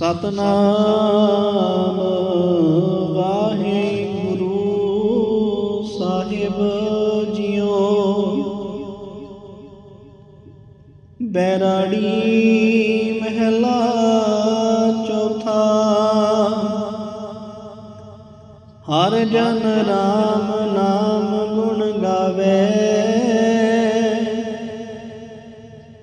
ਸਤਨਾਮ ਵਾਹਿਗੁਰੂ ਸਾਹਿਬ ਜੀਓ। ਬੈਰਾੜੀ ਮਹਿਲਾ ਚੌਥਾ। ਹਰ ਜਨ ਰਾਮ ਨਾਮ ਗੁਣ ਗਾਵੇ।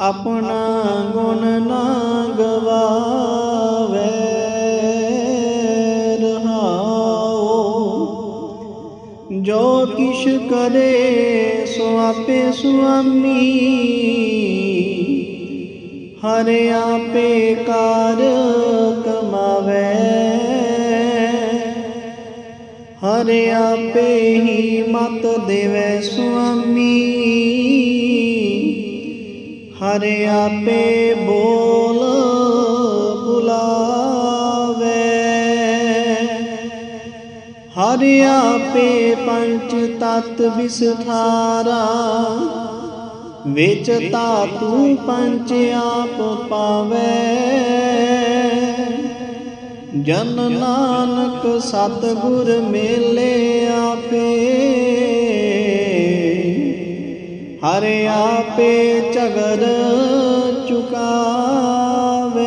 ਆਪਣਾ ਗੁਣ ਨਾ ਗਵਾਵੇ, ਰਹਾਓ। ਜੋ ਕਿਛ ਕਰੇ, ਸੋ ਆਪੇ ਸੁਆਮੀ। ਹਰ ਆਪੇ ਕਾਰ ਕਮਾਵੇ। ਹਰ ਆਪੇ ਹੀ ਮਤ ਦੇਵੇ ਸੁਆਮੀ। ਹਰ ਆਪੇ ਬੋਲ ਬੁਲਾਵੇ। ਹਰ ਆਪੇ ਪੰਚ ਤਤ ਵਿਸਥਾਰਾ। ਵਿੱਚ ਧਾਤੂ ਪੰਚ ਆਪ ਪਾਵੇ। ਜਨ ਨਾਨਕ ਸਤਿਗੁਰ ਮੇਲੇ ਆਪੇ। ਹਰ ਆਪੇ ਝਗਰ ਚੁਕਾਵੇ।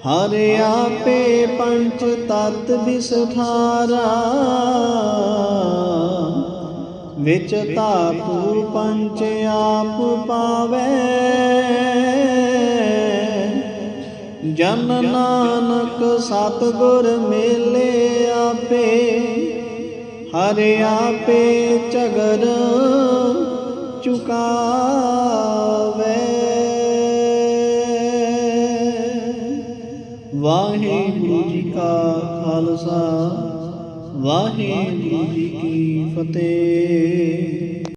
ਹਰ ਆਪੇ ਪੰਚ ਤਤ ਵਿਸਥਾਰਾ ਵਿੱਚ ਤਾਪੂ ਪੰਚ ਆਪ ਪਾਵੇ। ਜਨ ਨਾਨਕ ਸਤਿਗੁਰ ਮੇਲੇ ਆਪੇ। ਹਰ ਆਪੇ ਝਗਰ ਚੁਕਾਵੇ। ਵਾਹਿਗੁਰੂ ਜੀ ਕਾ ਖਾਲਸਾ ਵਾਹਿਗੁਰੂ ਜੀ ਕੀ ਫਤਿਹ।